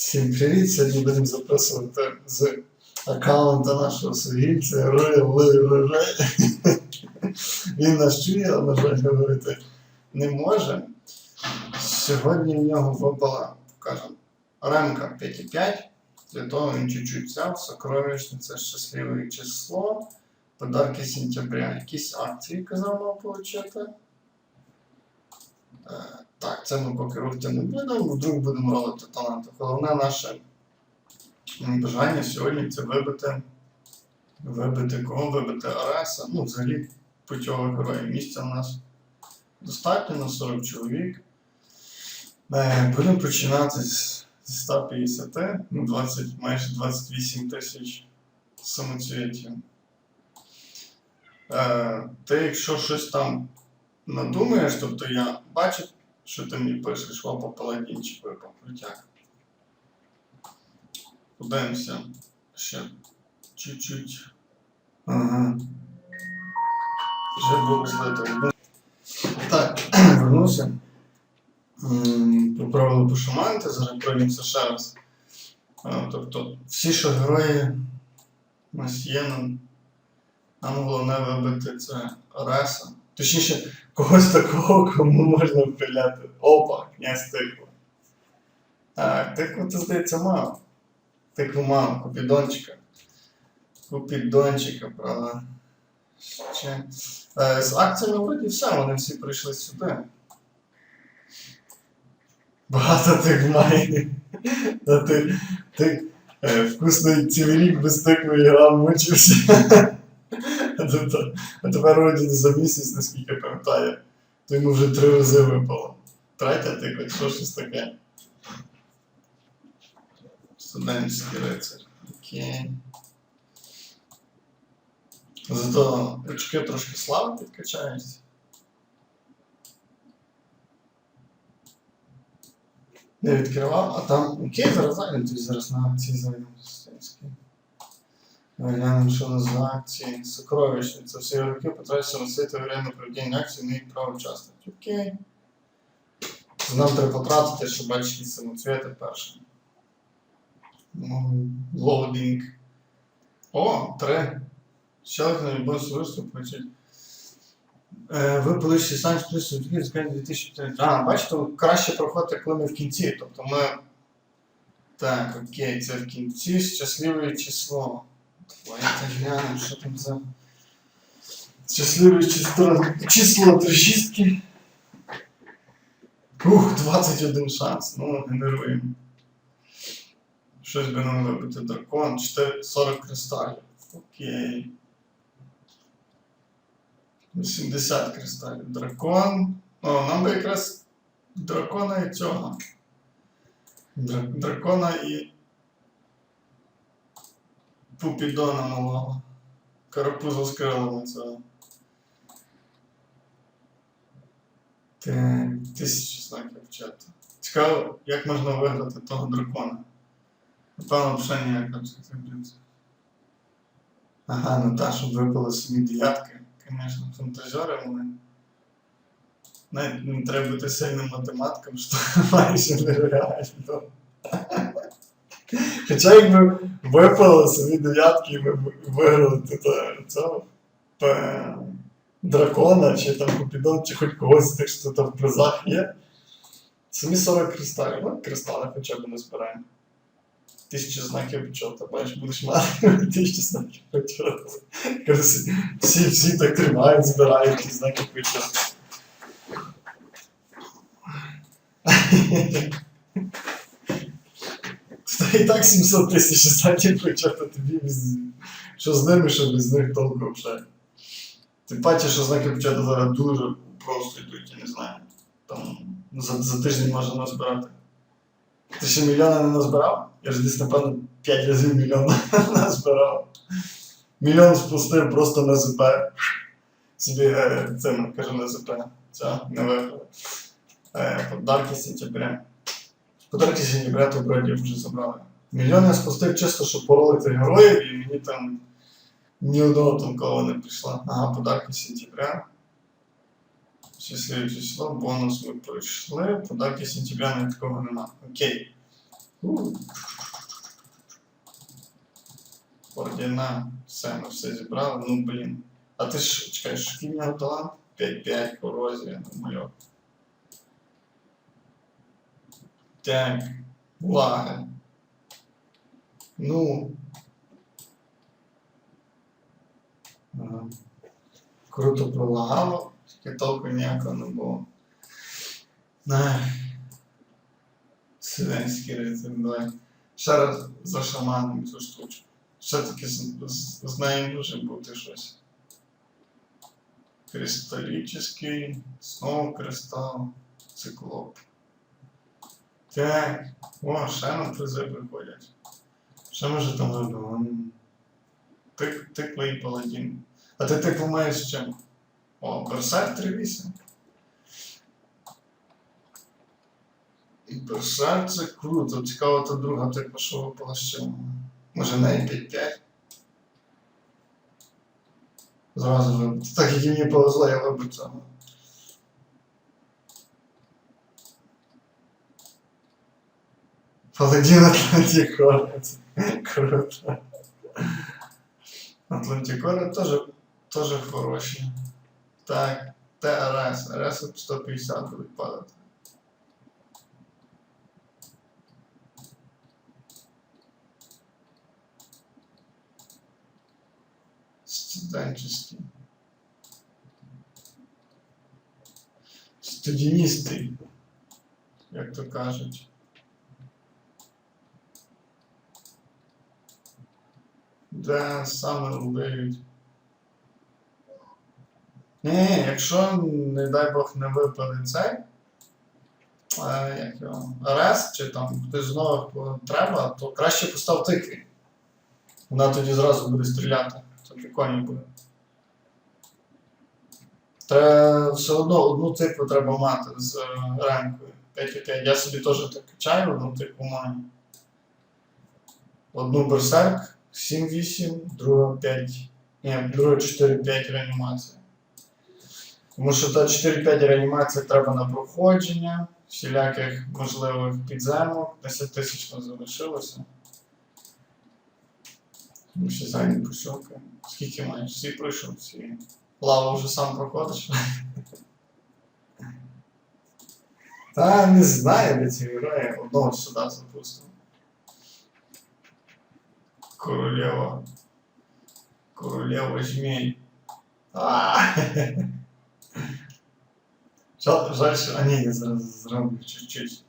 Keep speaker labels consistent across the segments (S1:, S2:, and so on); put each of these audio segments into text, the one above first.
S1: Всім привіт! Сьогодні будемо записувати з аккаунта нашого Сергійця Ри, Ли, Ри, Ри. Він нас чує, але, на жаль, говорити не може. Сьогодні в нього випала, покажемо, ремка 5,5. Для того він чуть-чуть взяв, сокровищниця, щасливе число, подарки сентября. Якісь акції казав мав отримати. Так, це ми поки рухти не будемо, вдруг будемо ролити таланти. Головне наше бажання сьогодні це вибити, вибити кого? Вибити Ареса. Ну, взагалі путьових героїв. Місця у нас достатньо на 40 чоловік. Е, Будемо починати з 150, ну, 20, майже 28 тисяч самоцвітів. Е, ти, якщо щось там надумаєш, тобто я бачу, що ти мені пишеш, опа, паладінчик випав, крутяк. Подивимося ще чуть-чуть. Ага. Вже був злитий. Так, вернувся. Поправили пошаманити, зараз пройдемося ще раз. Тобто, всі, що герої у нас є, нам, головне вибити це Ареса. Точніше, когось такого, кому можна впиляти. Опа, князь тиква. Так, тикву ти, здається, мав. Тикву мав, купідончика. Купідончика, правда. Ще. Е, з акціями вроді все, вони всі прийшли сюди. Багато тих має. Та ти, ти е, вкусний цілий рік без тикви грав, мучився. А тепер- А за місяць, наскільки пам'ятаю, то йому вже три рази випало. Третя тиква, що щось таке. Студентський рицар. Окей. Зато очки трошки слави підкачаються. Не відкривав, а там окей, зараз тоді зараз на акції зайдемо. Глянемо, що у нас за акції. Сокровищниця. Всі роки потратився носити время проведення акції, не право участвувати. Окей. Нам треба потратити, щоб бачити самоцвіти першим. Ну, Лоудінг. О, три. Ще один любов виступ хочуть. Е, ви полишні самі плюс відкрити з 2004. А, бачите, краще проходити, коли ми в кінці. Тобто ми. Так, окей, це в кінці щасливе число. Давайте глянемо, що там за. Щасливе число, число три шістки. Ух, 21 шанс. Ну, генеруємо. Щось би нам вибити дракон. 4, 40 кристалів. Окей. 80 кристалів. Дракон. О, нам би якраз дракона і цього. Дракона і Пупідона малого. Карапузу з крилами цього. Тисячі знаків чату. Цікаво, як можна виграти того дракона. Напевно, вже ніяк там це блін. Ага, ну та, щоб випали собі дев'ятки. Звісно, фантазери вони. Навіть не треба бути сильним математиком, що майже нереально. Хоча якби випали собі дев'ятки і виграли цього дракона, чи там купідон, чи хоч когось з тих, що там в призах є. Самі 40 кристалів. Ну, кристали хоча б не збираємо. Тисячу знаків почота, бачиш, будеш мати тисячу знаків почота. Всі, всі так тримають, збирають ті знаки почота. Та і так 700 тисяч знаків почота тобі. Що з ними, що без них толку вже. Ти бачиш, що знаки почота зараз дуже просто йдуть, я не знаю. Там за, за тиждень можна назбирати. Ти ще мільйона не назбирав? Я ж десь, напевно, 5 разів мільйон назбирав. Мільйон спустив просто на ЗП. Собі е, цим, кажу, на ЗП. Це не. Е, подарки сентября. Подарки брати бредів вже забрали. Мільйон я спустив чисто, щоб поролити героїв, і мені там ні одного кого не прийшла. Ага, подарки сентября. Числі число, бонус ми пройшли. Подарки сентября не такого нема. Окей. Ордена, все, ми все зібрали, ну блін. А ти ж чекаєш, який в нього талант? 5-5, корозія, намальок. Так, увага. Ну. Ага. Круто пролагало, тільки толку ніякого не було. На. Селенський ритм, давай. Ще раз зашаманимо цю штучку. Все-таки з, з, з нею може бути щось. Кристалічний, знову кристал, циклоп. Так, о, ще на призи приходять. Що може там робимо? Тик, тиклий паладін. А ти тикло маєш чим? О, Берсерк 3.8. Берсерк це круто. Цікаво, та друга типу, що випала з чим. Може неї 5-5. Зразу. Так як і мені повезло, я вибив цього. Паладін Атлантикора. Це круто. Атлантикора теж, теж хороші. Так, ТРС. РС 150 будуть падати. Студенческий. Студіністий, як то кажуть. Де саме вбиють. Ні, якщо, не дай Бог, не випаде цей, е, як його, арест, чи там хтось з нових треба, то краще постав тики. Вона тоді зразу буде стріляти. Це прикольно буде. Треба все одно одну типу треба мати з е, рамкою 5,5. Я собі теж так качаю, одну типу маю. Одну берсерк 7-8, друга 5. Ні, друга 4-5 реанімація. Тому що та 4-5 реанімація треба на проходження, всіляких можливих підземок, 10 тисяч залишилося. Тому що зайні пощовки. Скільки маєш? Всі пройшов, всі. Лаву вже сам проходиш. Та не знаю, де ці герої. Одного сюди запустив. Королева. Королева змей. А! Жаль, що. А ні, я зараз зроблю чуть-чуть.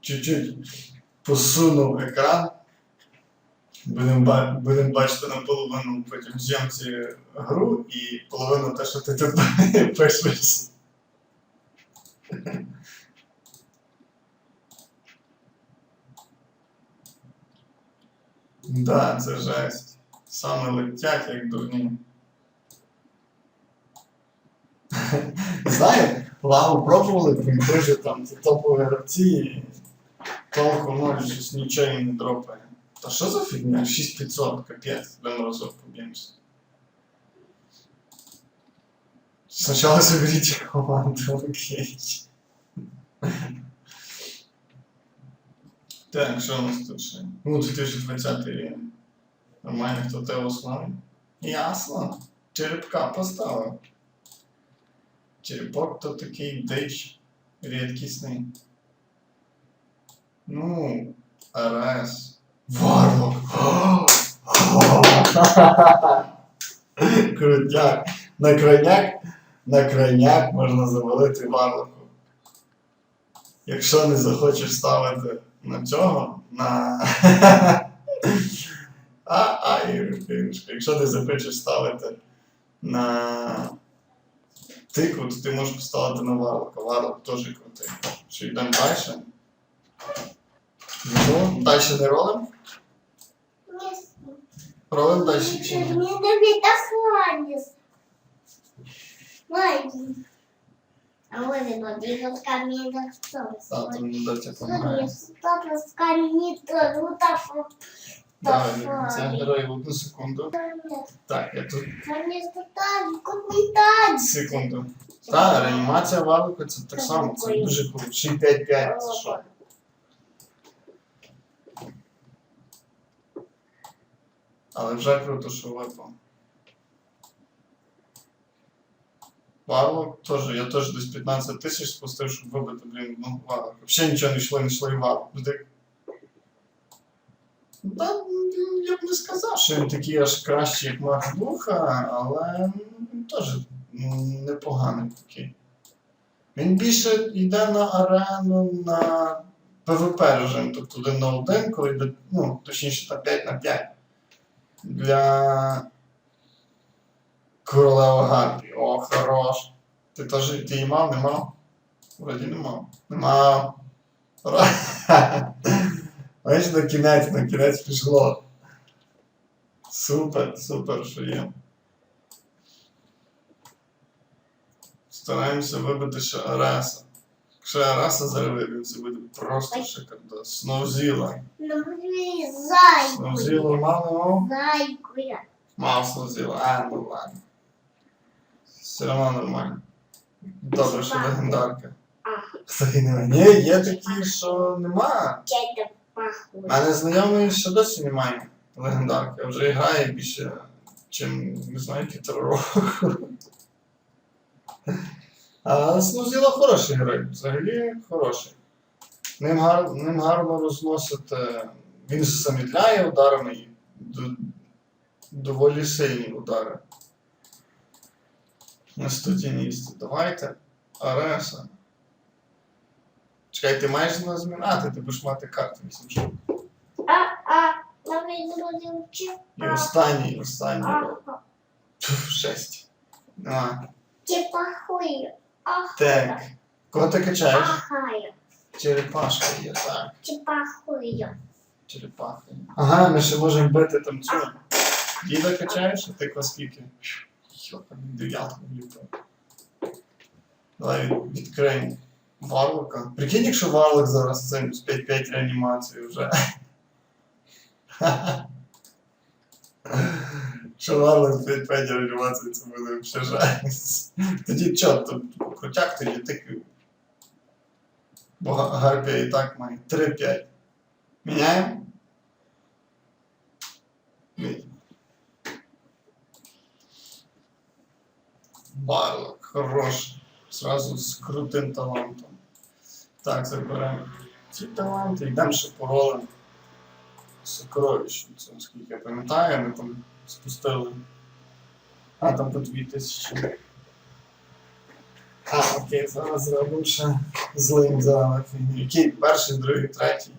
S1: Чуть-чуть посунув екран. Будемо будем бачити наполовину потім зйомці гру і половину те, що ти тут пишеш. Да, це жесть. Саме летять, як дурні. Знаю, лагу пробували, прийти вже там ці топові гравці толку ноль, щось нічого не дропає. Та що за фігня? 6500, капець, один разок поб'ємося. Спочатку соберіть команду, окей. Так, що у нас тут ще? Ну, 2020 рік. Нормально, хто тебе славить? Ясно. Черепка поставив. Черепок то такий дич рідкісний. Ну, Арес. Варлок. Крутяк. На крайняк, на крайняк можна завалити варлоку. Якщо не захочеш ставити на цього, на. А, а, Іришка. Якщо ти захочеш ставити на тику, то ти можеш поставити на варлока. Варлок теж крутий. Що йдемо далі? Ну, далі не ролим? Ролим далі чи ні?
S2: Мне на Маленький. А вот
S1: А, не
S2: что-то с камнем вот так вот.
S1: Давай, це герой в одну секунду. Так, я тут секунду. Та, реанімація варлока це так само, це дуже круто. 6-5-5, це що? Але вже круто, що випав. Варлок теж, я теж десь 15 тисяч спустив, щоб вибити, блін, ну, варлок. Взагалі нічого не йшло, не йшло і варлок. Ну, ну, я б не сказав, що він такий аж кращий, як Макс Духа, але ну, теж непоганий такий. Він більше йде на арену на ПВП режим, тобто один на один, коли йде, ну, точніше на 5 на 5. Для королева Гарпі. О, хорош. Ти теж ти її мав, не мав? Вроді не мав. Не мав. На кінець, на кінець пішло. Супер, супер, що є. Стараємося вибити ще Ареса. Якщо Ареса зареве, він це буде просто шикарно. Сноузіла.
S2: Ну, блин, зайку. Я.
S1: Мав. А, ну ладно. Все одно нормально. Добре, що легендарка.
S2: А,
S1: нема. Ні, є такі, що нема. У мене знайомий ще досі немає легендарки. Вже грає більше, чим, не знаю, півтора року. А Снузіла хороший герой, взагалі хороший. Ним, гар, ним гарно розносити. Він замідляє ударами і доволі сильні удари. На студіністі. Давайте. Ареса. Чекай, ти маєш на змін. А, ти, ти будеш мати карту 8 штук.
S2: А, а, нам не учить.
S1: І останній, останній.
S2: Ага.
S1: Пф, Шесть. Давай.
S2: Похуй. Ага.
S1: Так. Кого ти качаєш?
S2: Ага.
S1: Черепашка є, так.
S2: Похуй.
S1: Черепаха. Ага, ми ще можемо бити там цю. Діда качаєш, а ти класкіки. Йока, дев'ятку вліпив. Давай від- відкриємо Варлока. Прикинь, якщо Варлок зараз цим з 5-5 реанімацію вже. Що Варлок з 5-5 реанімацію, це буде взагалі жесть. Тоді чо, то крутяк тоді такий. Бо Га- Гарпія і так має 3-5. Міняємо? Барлок, хорош. Сразу з крутим талантом. Так, заберемо ці таланти, йдемо ще по ролям. Сокровищ, це наскільки я пам'ятаю, ми там спустили. А, там по 2000. А, окей, зараз зробимо ще злим за фігню. Який перший, другий, третій.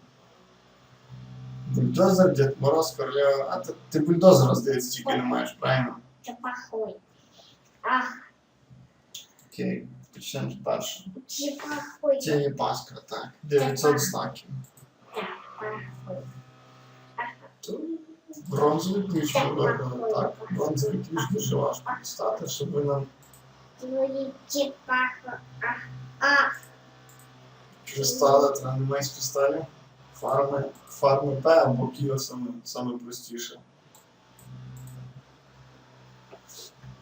S1: Бульдозер, Дід Мороз, Королева. А ти, ти бульдозера, здається, тільки не маєш, правильно?
S2: Тебе похуй. Ага.
S1: Окей, почнемо з першого.
S2: Тебе похуй.
S1: Тіні паска, так. 900 знаків. Бронзовий ключ вибрали, так. Бронзовий ключ дуже важко дістати, щоб ви нам
S2: Твої тебе похуй. А, а.
S1: кристали, треба немає з кристалів. Фарми, фарми П або Кіо саме, саме простіше.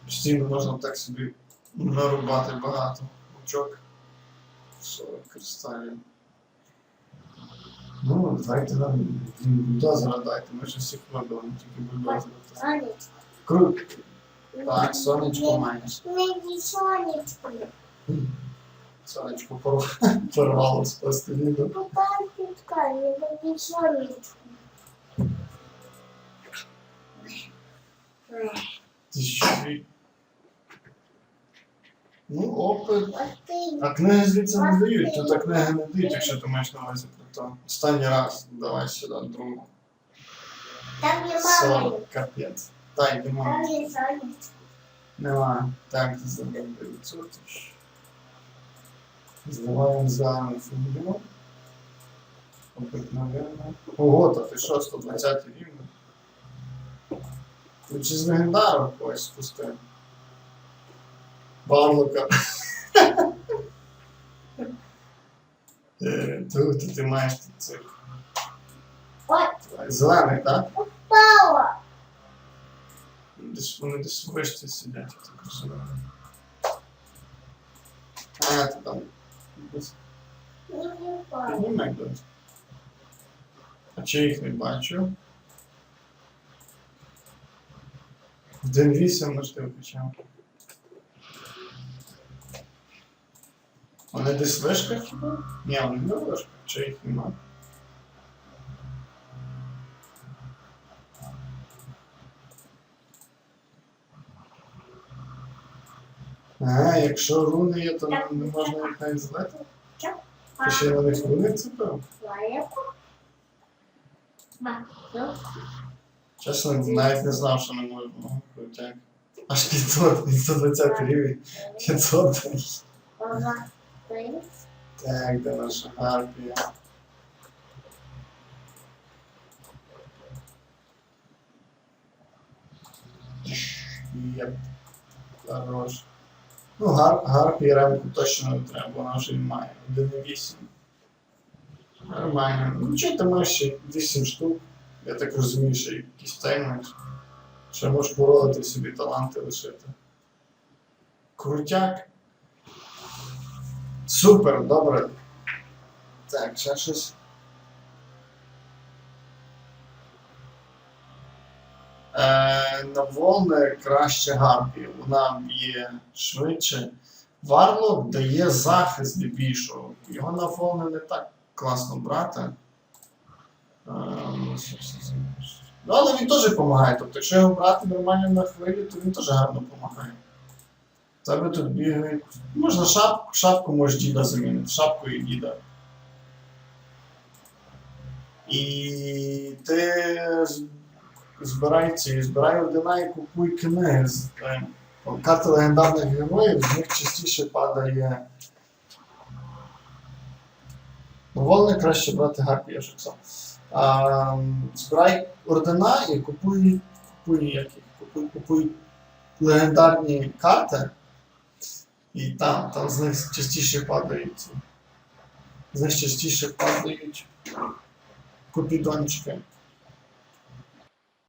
S1: Постійно можна так собі нарубати багато очок. 40 кристалів. Ну, давайте нам бульдозера дайте, ми ж всіх вибили, тільки бульдозера.
S2: Сонечко.
S1: Круто. Так, сонечко маєш.
S2: Не сонечко.
S1: Сонечко порв- порвало з пластиліну.
S2: Папанечка, не сонечко.
S1: Ти що? Ну, опит. А книги звідси не дають, тут а книги не дають, якщо ти маєш на увазі про то. Останній раз давай сюди другу.
S2: Там не мама.
S1: Сорок, капець. Дай,
S2: Там
S1: нема.
S2: не сонечко.
S1: Нема. Так, ти забив 900. Зливаємо за фігню. Обикновенно. Ого, то ти що, 120 рівень? Ти чи з легендаром когось спустив? Барлока. Е, Тут ти маєш тут цих. Зелений, так?
S2: пала.
S1: Десь вони десь вишці сидять, я так розумію. А, ти там.
S2: Не.
S1: Піднімай десь. А чи їх не бачу? Один вісім можливо почав. Вони десь в вишках хіба? Ні, вони не в вишках, чи їх нема. Ага, якщо руни є, то не можна їх навіть злити? Ти ще на них руни.
S2: Ну,
S1: Чесно, навіть не знав, що не можна. Аж 500, 520 рівень. 500.
S2: Ова.
S1: Так, де наша гарпія? Єп. Хорош. Ну, гар, гарпії ремку точно не треба, вона вже і має. 1,8. Нормально. Ну, нічого, ти маєш ще 8 штук. Я так розумію, що якісь таймер. Ще можеш породити собі таланти лишити. Крутяк. Супер, добре. Так, ще щось. Е, на волни краще гарпі. Вона б'є швидше. Варлок дає захист здебільшого. Його на волни не так класно брати. Е, Ну, але він теж допомагає. Тобто, якщо його брати нормально на хвилі, то він теж гарно допомагає. Тебе тут бігають. Можна шапку, шапку можеш діда замінити, шапку і діда. І ти з- збирай ці, збирай ордена і купуй книги. з, Карти легендарних героїв, з них частіше падає. Волни краще брати гарпі, я збирай ордена і купуй, купуй, як їх, купуй, купуй легендарні карти. І там, там з них частіше падають. З них частіше падають купідончики.